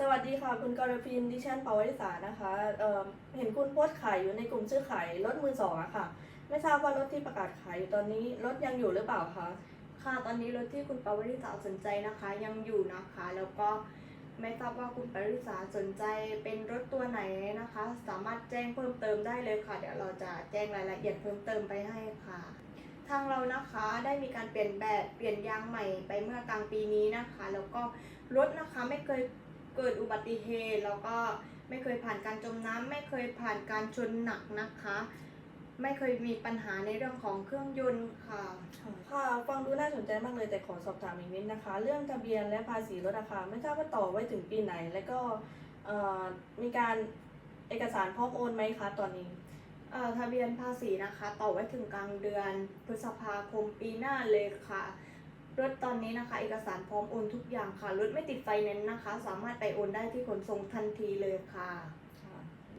สวัสดีค่ะ คุณกรพินดิฉันปาวริสานะคะเอ่อเห็นคุณโพสต์ขายอยู่ในกลุ่มซื้อขายรถมือสองอะค่ะ ไม่ทราบว่ารถที่ประกาศขายอยู่ตอนนี้รถยังอยู่หรือเปล่าคะค่ะตอนนี้รถที่คุณปวริษาสนใจนะคะ ยังอยู่นะคะ แล้วก็ไม่ทราบว่าคุณปวริษาสนใจเป็นรถตัวไหนนะคะ สามารถแจ้งเพิ่มเติมได้เลยค่ะ เดี๋ยวเราจะแจ้งรายละเอียดเพิ่มเติมไปให้ค่ะ ทางเรานะคะได้มีการเปลี่ยนแบบเปลี่ยนยางใหม่ไปเมื่อกลางปีนี้นะคะ แล้วก็รถนะคะไม่เคย เกิดอุบัติเหตุแล้วก็ไม่เคยผ่านการจมน้ำไม่เคยผ่านการชนหนักนะคะ ไม่เคยมีปัญหาในเรื่องของเครื่องยนต์ค่ะ ค่ะฟังดูน่าสนใจมากเลยแต่ขอสอบถามอีกนิดนะคะ เรื่องทะเบียนและภาษีรถราคาไม่ทราบว่าต่อไว้ถึงปีไหน แล้วก็เอ่อมีการเอกสารพร้อมโอนไหมคะตอนนี้เอ่อทะเบียนภาษีนะคะ ต่อไว้ถึงกลางเดือนพฤษภาคมปีหน้าเลยค่ะ รถตอนนี้นะคะ เอกสารพร้อมโอนทุกอย่างค่ะ รถไม่ติดไฟแนนซ์นะคะ สามารถไปโอนได้ที่ขนส่งทันทีเลยค่ะ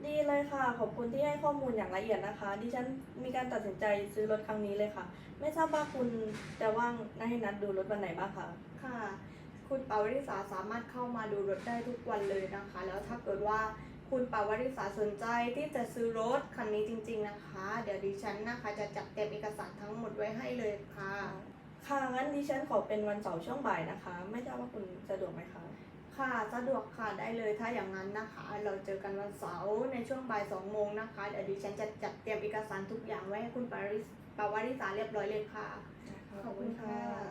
ดีเลยค่ะ ขอบคุณที่ให้ข้อมูลอย่างละเอียดนะคะ ดิฉันมีการตัดสินใจซื้อรถครั้งนี้เลยค่ะ ไม่ทราบว่าคุณจะว่างให้นัดดูรถวันไหนบ้างคะค่ะ คุณปาวริสาสามารถเข้ามาดูรถได้ทุกวันเลยนะคะ แล้วถ้าเกิดว่าคุณปาวริสาสนใจที่จะซื้อรถคันนี้จริง ๆนะคะ เดี๋ยวดิฉันนะคะ จะจัดเตรียมเอกสารทั้งหมดไว้ให้เลยค่ะ ค่ะงั้นดิฉันขอเป็นวันเสาร์ช่วงบ่ายนะคะ ไม่ทราบว่าคุณสะดวกไหมคะค่ะสะดวกค่ะได้เลยถ้าอย่างนั้นนะคะ เราเจอกันวันเสาร์ในช่วงบ่ายสองโมงนะคะเดี๋ยวดิฉันจะจัดเตรียมเอกสารทุกอย่างไว้ให้คุณปาริสปาวาริสาเรียบร้อยเลยค่ะ ขอบคุณค่ะ